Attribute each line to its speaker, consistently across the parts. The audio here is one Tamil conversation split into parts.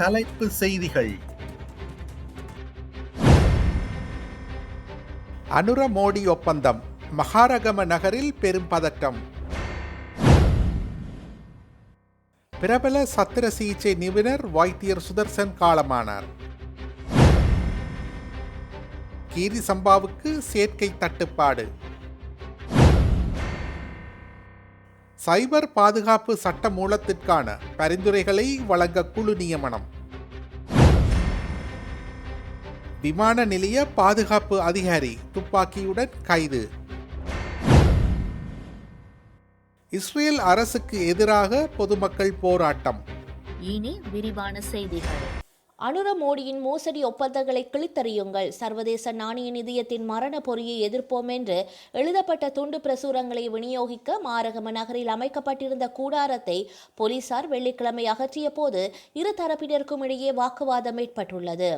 Speaker 1: தலைப்பு செய்திகள்.
Speaker 2: அனுர மோடி ஒப்பந்தம் மகாரகம நகரில் பெரும் பதட்டம் பிரபல சத்திர சிகிச்சை நிபுணர் வைத்தியர் சுதர்சன் காலமானார். கீரி சம்பாவுக்கு சேர்க்கை தட்டுப்பாடு. சைபர் பாதுகாப்பு சட்ட மூலத்திற்கான பரிந்துரைகளை வழங்க குழு நியமனம். விமான நிலைய பாதுகாப்பு அதிகாரி துப்பாக்கியுடன் கைது. இஸ்ரேல் அரசுக்கு எதிராக பொதுமக்கள் போராட்டம்.
Speaker 3: இனி விரிவான செய்திகள். அனுர மோடியின் மோசடி ஒப்பந்தங்களை கிழித்தறியுங்கள். சர்வதேச நாணய நிதியத்தின் மரண பொறியை எதிர்ப்போம் என்று எழுதப்பட்ட துண்டு பிரசுரங்களை விநியோகிக்க மாரகம நகரில் அமைக்கப்பட்டிருந்த கூடாரத்தை போலீசார் வெள்ளிக்கிழமை அகற்றிய போது இரு தரப்பினருக்கும் இடையே வாக்குவாதம் ஏற்பட்டுள்ளது.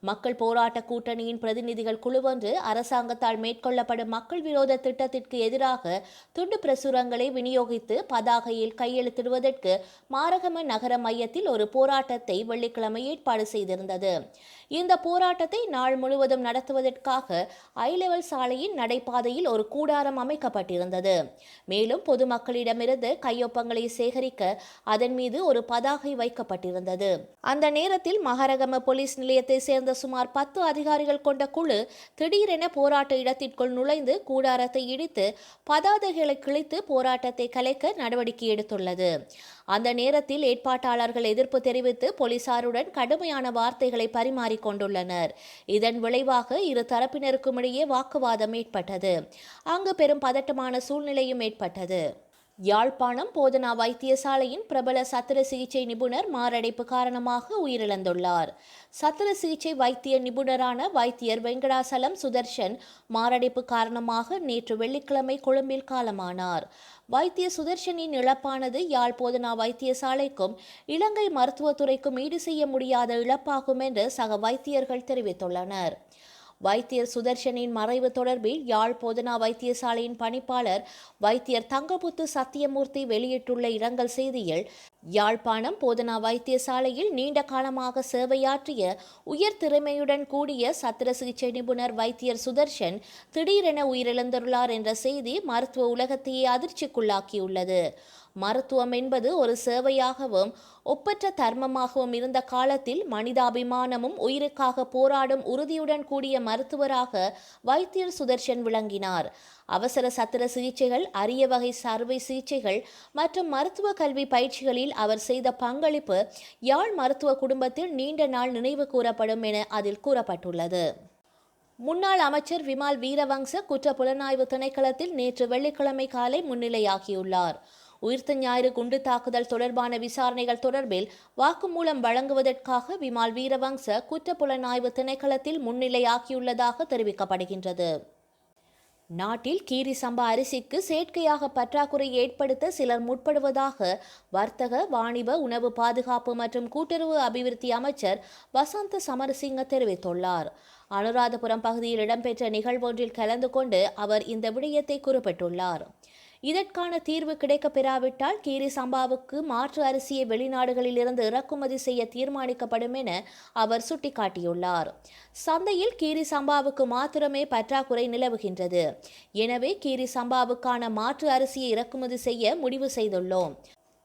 Speaker 3: மக்கள் போராட்ட கூட்டணியின் பிரதிநிதிகள் குழுவொன்று அரசாங்கத்தால் மேற்கொள்ளப்படும் மக்கள் விரோத திட்டத்திற்கு எதிராக துண்டு பிரசுரங்களை விநியோகித்து பதாகையில் கையெழுத்திடுவதற்கு மாரகம நகர மையத்தில் ஒரு போராட்டத்தை வெள்ளிக்கிழமை ஏற்பாடு செய்திருந்தது. இந்த போராட்டத்தை நாள் முழுவதும் நடத்துவதற்காக ஐ லெவல் சாலையின் நடைபாதையில் ஒரு கூடாரம் அமைக்கப்பட்டிருந்தது. மேலும் பொதுமக்களிடமிருந்து கையொப்பங்களை சேகரிக்க அதன் மீது ஒரு பதாகை வைக்கப்பட்டிருந்தது. அந்த நேரத்தில் மகரகம போலீஸ் நிலையத்தை சேர்ந்த சுமார் பத்து அதிகாரிகள் கொண்ட குழு திடீரென போராட்ட இடத்திற்குள் நுழைந்து கூடாரத்தை இடித்து பதாதைகளை கிழித்து போராட்டத்தை கலைக்க நடவடிக்கை எடுத்துள்ளது. அந்த நேரத்தில் ஏற்பாட்டாளர்கள் எதிர்ப்பு தெரிவித்து போலீசாருடன் கடுமையான வார்த்தைகளை பரிமாறிக்கொண்டுள்ளனர் இதன் விளைவாக இரு தரப்பினருக்கும் இடையே வாக்குவாதம் ஏற்பட்டது. அங்கு பெரும் பதட்டமான சூழ்நிலையும் ஏற்பட்டது. யாழ்ப்பாணம் போதனா வைத்தியசாலையின் பிரபல சத்திர சிகிச்சை நிபுணர் மாரடைப்பு காரணமாக உயிரிழந்துள்ளார். சத்திர சிகிச்சை வைத்திய நிபுணரான வைத்தியர் வெங்கடாசலம் சுதர்ஷன் மாரடைப்பு காரணமாக நேற்று வெள்ளிக்கிழமை கொழும்பில் காலமானார். வைத்திய சுதர்ஷனின் இழப்பானது யாழ் போதனா வைத்தியசாலைக்கும் இலங்கை மருத்துவத்துறைக்கும் ஈடு செய்ய முடியாத இழப்பாகும் என்று சக வைத்தியர்கள் தெரிவித்துள்ளனர். வைத்தியர் சுதர்ஷனின் மறைவு தொடர்பில் யாழ் போதனா வைத்தியசாலையின் பணிப்பாளர் வைத்தியர் தங்கபுத்து சத்தியமூர்த்தி வெளியிட்டுள்ள இரங்கல் செய்தியில் யாழ்ப்பாணம் போதனா வைத்தியசாலையில் நீண்ட காலமாக சேவையாற்றிய உயர் திறமையுடன் கூடிய சத்திர சிகிச்சை நிபுணர் வைத்தியர் சுதர்ஷன் திடீரென உயிரிழந்துள்ளார் என்ற செய்தி மருத்துவ உலகத்தையே அதிர்ச்சிக்குள்ளாக்கியுள்ளது. மருத்துவம் என்பது ஒரு சேவையாகவும் ஒப்பற்ற தர்மமாகவும் இருந்த காலத்தில் மனிதாபிமானமும் உயிருக்காக போராடும் உறுதியுடன் கூடிய மருத்துவராக வைத்தியர் சுதர்ஷன் விளங்கினார். அவசர சத்திர சிகிச்சைகள் அரிய வகை சர்வை சிகிச்சைகள் மற்றும் மருத்துவ கல்வி பயிற்சிகளில் அவர் செய்த பங்களிப்பு யாழ் மருத்துவ குடும்பத்தில் நீண்ட நாள் நினைவு கூறப்படும் என அதில் கூறப்பட்டுள்ளது. முன்னாள் அமைச்சர் விமால் வீரவங்ச குற்ற புலனாய்வு திணைக்களத்தில் நேற்று வெள்ளிக்கிழமை காலை முன்னிலையாகியுள்ளார். உயிர்த்த ஞாயிறு குண்டு தாக்குதல் தொடர்பான விசாரணைகள் தொடர்பில் வாக்குமூலம் வழங்குவதற்காக விமால் வீரவங்ச குற்றப்புலனாய்வு திணைக்களத்தில் முன்னிலையாக்கியுள்ளதாக தெரிவிக்கப்படுகின்றது. நாட்டில் கீரி சம்பா அரிசிக்கு செயற்கையாக பற்றாக்குறை ஏற்படுத்த சிலர் முற்படுவதாக வர்த்தக வாணிப உணவு பாதுகாப்பு மற்றும் கூட்டுறவு அபிவிருத்தி அமைச்சர் வசந்த சமரசிங்க தெரிவித்துள்ளார். அனுராதபுரம் பகுதியில் இடம்பெற்ற நிகழ்வொன்றில் கலந்து கொண்டு அவர் இந்த விடயத்தை குறிப்பிட்டுள்ளார். இதற்கான தீர்வு கிடைக்கப் பெறாவிட்டால் கீரி சம்பாவுக்கு மாற்று அரிசியை வெளிநாடுகளில் இருந்து இறக்குமதி செய்ய தீர்மானிக்கப்படும் என அவர் சுட்டிக்காட்டியுள்ளார். சந்தையில் கீரி சம்பாவுக்கு மாத்திரமே பற்றாக்குறை நிலவுகின்றது. எனவே கீரி சம்பாவுக்கான மாற்று அரிசியை இறக்குமதி செய்ய முடிவு செய்துள்ளோம்.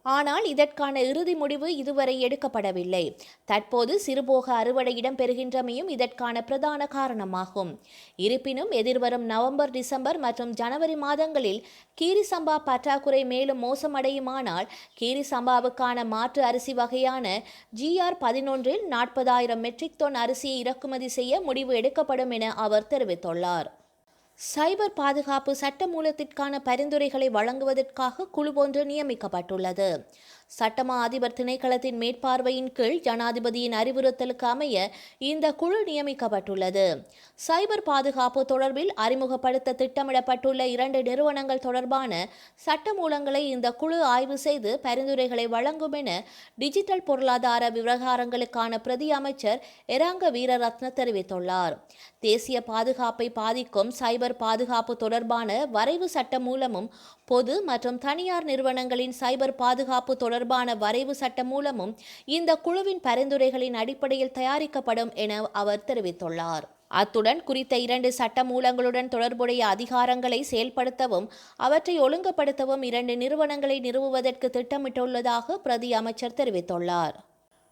Speaker 3: ஆனால் இதற்கான இறுதி முடிவு இதுவரை எடுக்கப்படவில்லை. தற்போது சிறுபோக அறுவடை இடம்பெறுகின்றமையும் இதற்கான பிரதான காரணமாகும். இருப்பினும் எதிர்வரும் நவம்பர் டிசம்பர் மற்றும் ஜனவரி மாதங்களில் கீரி சம்பா பற்றாக்குறை மேலும் மோசமடையுமானால் கீரி சம்பாவுக்கான மாற்று அரிசி வகையான ஜிஆர் பதினொன்றில் நாற்பதாயிரம் மெட்ரிக் டன் அரிசியை இறக்குமதி செய்ய முடிவு எடுக்கப்படும் என அவர் தெரிவித்துள்ளார். சைபர் பாதுகாப்பு சட்டமூலத்திற்கான பரிந்துரைகளை வழங்குவதற்காக குழு ஒன்று நியமிக்கப்பட்டுள்ளது. சட்டமா அதிபர் திணைக்களத்தின் மேற்பார்வையின் கீழ் ஜனாதிபதியின் அறிவுறுத்தலுக்கு அமைய இந்த குழு நியமிக்கப்பட்டுள்ளது. சைபர் பாதுகாப்பு தொடர்பில் அறிமுகப்படுத்த திட்டமிடப்பட்டுள்ள இரண்டு நிறுவனங்கள் தொடர்பான சட்டமூலங்களை இந்த குழு ஆய்வு செய்து பரிந்துரைகளை வழங்கும் என டிஜிட்டல் பொருளாதார விவகாரங்களுக்கான பிரதி அமைச்சர் எராங்க வீரரத்ன தெரிவித்துள்ளார். தேசிய பாதுகாப்பை பாதிக்கும் சைபர் பாதுகாப்பு தொடர்பான வரைவு சட்ட மூலமும் பொது மற்றும் தனியார் நிறுவனங்களின் சைபர் பாதுகாப்பு தொடர்பான வரைவு சட்ட மூலமும் இந்த குழுவின் பரிந்துரைகளின் அடிப்படையில் தயாரிக்கப்படும் என அவர் தெரிவித்துள்ளார். அத்துடன் குறித்த இரண்டு சட்ட மூலங்களுடன் தொடர்புடைய அதிகாரங்களை செயல்படுத்தவும் அவற்றை ஒழுங்குபடுத்தவும் இரண்டு நிறுவனங்களை நிறுவுவதற்கு திட்டமிட்டுள்ளதாக பிரதி அமைச்சர் தெரிவித்துள்ளார்.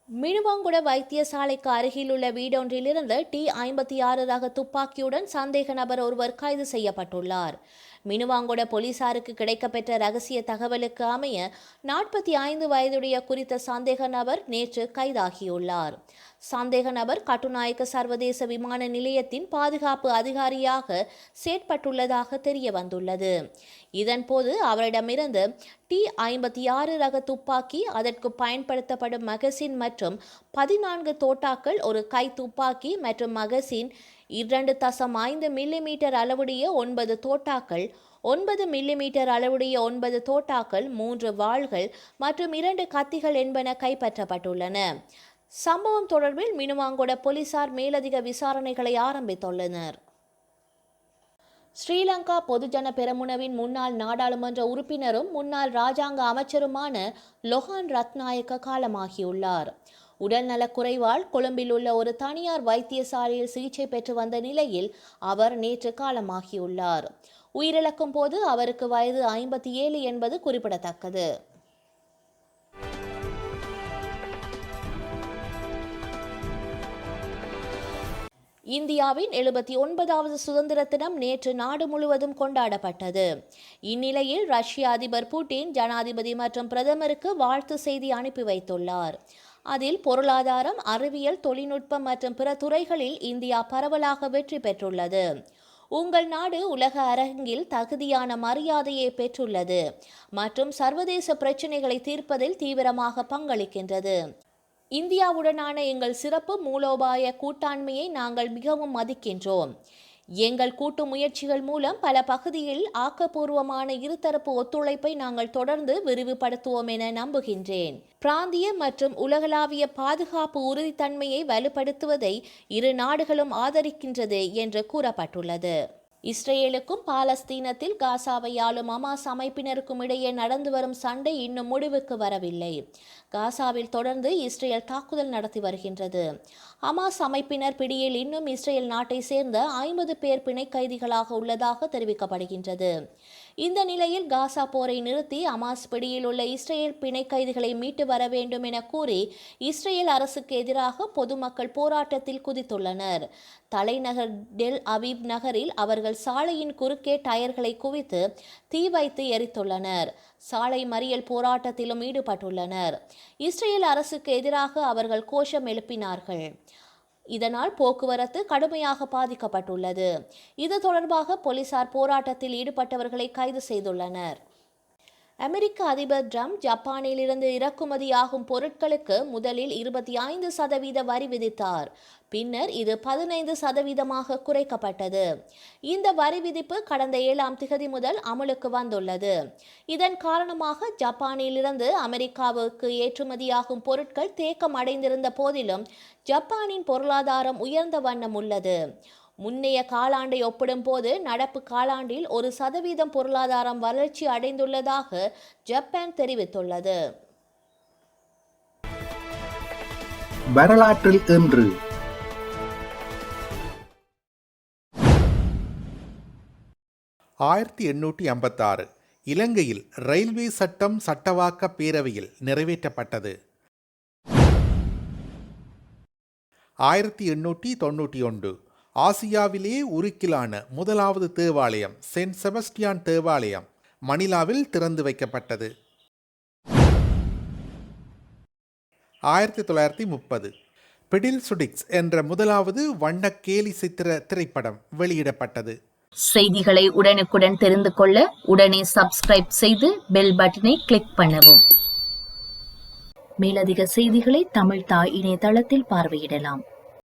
Speaker 3: மினுவாங்குட வைத்தியசாலைக்கு அருகிலுள்ள வீடொன்றிலிருந்து டி ஐம்பத்தி ஆறு ரக துப்பாக்கியுடன் சந்தேக நபர் ஒருவர் கைது செய்யப்பட்டுள்ளார். மினுவாங்குட போலீசாருக்கு கிடைக்கப்பெற்ற ரகசிய தகவலுக்கு அமைய நாற்பத்தி ஐந்து வயதுடைய குறித்த சந்தேக நபர் நேற்று கைதாகியுள்ளார். சந்தேக நபர் கட்டுநாயக்க சர்வதேச விமான நிலையத்தின் பாதுகாப்பு அதிகாரியாக செயற்பட்டுள்ளதாக தெரிய வந்துள்ளது இதன்போது அவரிடமிருந்து டி ஐம்பத்தி ஆறு ரக துப்பாக்கி அதற்கு பயன்படுத்தப்படும் மகசின் மற்றும் பதினான்கு தோட்டாக்கள் ஒரு கை துப்பாக்கி மற்றும் மகசின் இரண்டு தசம் ஐந்து மில்லிமீட்டர் அளவுடைய ஒன்பது தோட்டாக்கள் ஒன்பது மில்லிமீட்டர் அளவுடைய ஒன்பது தோட்டாக்கள் மூன்று வாள்கள் மற்றும் இரண்டு கத்திகள் என்பன கைப்பற்றப்பட்டுள்ளன. சம்பவம் தொடர்பில் மினுவாங்கொட போலீசார் மேலதிக விசாரணைகளை ஆரம்பித்துள்ளனர். ஸ்ரீலங்கா பொதுஜன பெரமுனவின் முன்னாள் நாடாளுமன்ற உறுப்பினரும் முன்னாள் ராஜாங்க அமைச்சருமான லொஹான் ரத்நாயக்க காலமாகியுள்ளார். உடல்நலக் குறைவால் கொழும்பில் உள்ள ஒரு தனியார் வைத்தியசாலையில் சிகிச்சை பெற்று வந்த நிலையில் அவர் நேற்று காலமாகியுள்ளார். உயிரிழக்கும் போது அவருக்கு வயது ஐம்பத்தி ஏழு என்பது குறிப்பிடத்தக்கது. இந்தியாவின் எழுபத்தி ஒன்பதாவது சுதந்திர தினம் நேற்று நாடு முழுவதும் கொண்டாடப்பட்டது. இந்நிலையில் ரஷ்ய அதிபர் புட்டின் ஜனாதிபதி மற்றும் பிரதமருக்கு வாழ்த்து செய்தி அனுப்பி வைத்துள்ளார். அதில் பொருளாதாரம் அறிவியல் தொழில்நுட்பம் மற்றும் பிற துறைகளில் இந்தியா பரவலாக வெற்றி பெற்றுள்ளது. உங்கள் நாடு உலக அரங்கில் தகுதியான மரியாதையை பெற்றுள்ளது மற்றும் சர்வதேச பிரச்சினைகளை தீர்ப்பதில் தீவிரமாக பங்களிக்கின்றது. இந்தியாவுடனான எங்கள் சிறப்பு மூலோபாய கூட்டாண்மையை நாங்கள் மிகவும் மதிக்கின்றோம். எங்கள் கூட்டு முயற்சிகள் மூலம் பல பகுதியில் ஆக்கப்பூர்வமான இருதரப்பு ஒத்துழைப்பை நாங்கள் தொடர்ந்து விரிவுபடுத்துவோம் என நம்புகின்றேன். பிராந்திய மற்றும் உலகளாவிய பாதுகாப்பு உறுதித்தன்மையை வலுப்படுத்துவதை இரு நாடுகளும் ஆதரிக்கின்றது என்று கூறப்பட்டுள்ளது. இஸ்ரேலுக்கும் பாலஸ்தீனத்தில் காசாவை ஆளும் அமாஸ் அமைப்பினருக்கும் இடையே நடந்து வரும் சண்டை இன்னும் முடிவுக்கு வரவில்லை. காசாவில் தொடர்ந்து இஸ்ரேல் தாக்குதல் நடத்தி வருகின்றது. அமாஸ் அமைப்பினர் பிடியில் இன்னும் இஸ்ரேல் நாட்டை சேர்ந்த ஐம்பது பேர் பிணை கைதிகளாக உள்ளதாக தெரிவிக்கப்படுகின்றது. இந்த நிலையில் காசா போரை நிறுத்தி அமாஸ் பிடியில் உள்ள இஸ்ரேல் பிணை கைதிகளை மீட்டு வர வேண்டும் என கூறி இஸ்ரேல் அரசுக்கு எதிராக பொதுமக்கள் போராட்டத்தில் குதித்துள்ளனர். தலைநகர் டெல் அவீப் நகரில் அவர்கள் சாலையின் குறுக்கே டயர்களை குவித்து தீ வைத்து எரித்துள்ளனர். சாலை மறியல் போராட்டத்திலும் ஈடுபட்டுள்ளனர். இஸ்ரேல் அரசுக்கு எதிராக அவர்கள் கோஷம் எழுப்பினார்கள். இதனால் போக்குவரத்து கடுமையாக பாதிக்கப்பட்டுள்ளது. இது தொடர்பாக போலீசார் போராட்டத்தில் ஈடுபட்டவர்களை கைது செய்துள்ளனர். அமெரிக்க அதிபர் ட்ரம்ப் ஜப்பானிலிருந்து இறக்குமதியாகும் பொருட்களுக்கு முதலில் இருபத்தி ஐந்து சதவீத வரி விதித்தார். பின்னர் இது பதினைந்து சதவீதமாக குறைக்கப்பட்டது. இந்த வரி விதிப்பு கடந்த ஏழாம் திகதி முதல் அமலுக்கு வந்துள்ளது. இதன் காரணமாக ஜப்பானிலிருந்து அமெரிக்காவுக்கு ஏற்றுமதியாகும் பொருட்கள் தேக்கம் அடைந்திருந்த போதிலும் ஜப்பானின் பொருளாதாரம் உயர்ந்த வண்ணம் உள்ளது. முன்னைய காலாண்டை ஒப்பிடும்போது நடப்பு காலாண்டில் ஒரு சதவீதம் பொருளாதாரம் வளர்ச்சி அடைந்துள்ளதாக ஜப்பான் தெரிவித்துள்ளது.
Speaker 1: வரலாற்றில் இன்று.
Speaker 2: ஆயிரத்தி எண்ணூற்றி ஐம்பத்தாறு இலங்கையில் ரயில்வே சட்டம் சட்டவாக்க பேரவையில் நிறைவேற்றப்பட்டது. ஆயிரத்தி எண்ணூற்றி தொண்ணூற்றி ஒன்று ஆசியாவிலேயே உருக்கிலான முதலாவது தேவாலயம் சென்ட் செபஸ்டியான் தேவாலயம் மணிலாவில் திறந்து வைக்கப்பட்டது. ஆயிரத்தி தொள்ளாயிரத்தி முப்பது பிடில் சுடிக்ஸ் என்ற முதலாவது வண்ண கேலி சித்திர திரைப்படம் வெளியிடப்பட்டது.
Speaker 4: செய்திகளை உடனுக்குடன் தெரிந்து கொள்ள உடனே சப்ஸ்கிரைப் செய்து பெல் பட்டனை கிளிக் பண்ணவும். மேலதிக செய்திகளை தமிழ் தாய் இணையதளத்தில் பார்வையிடலாம்.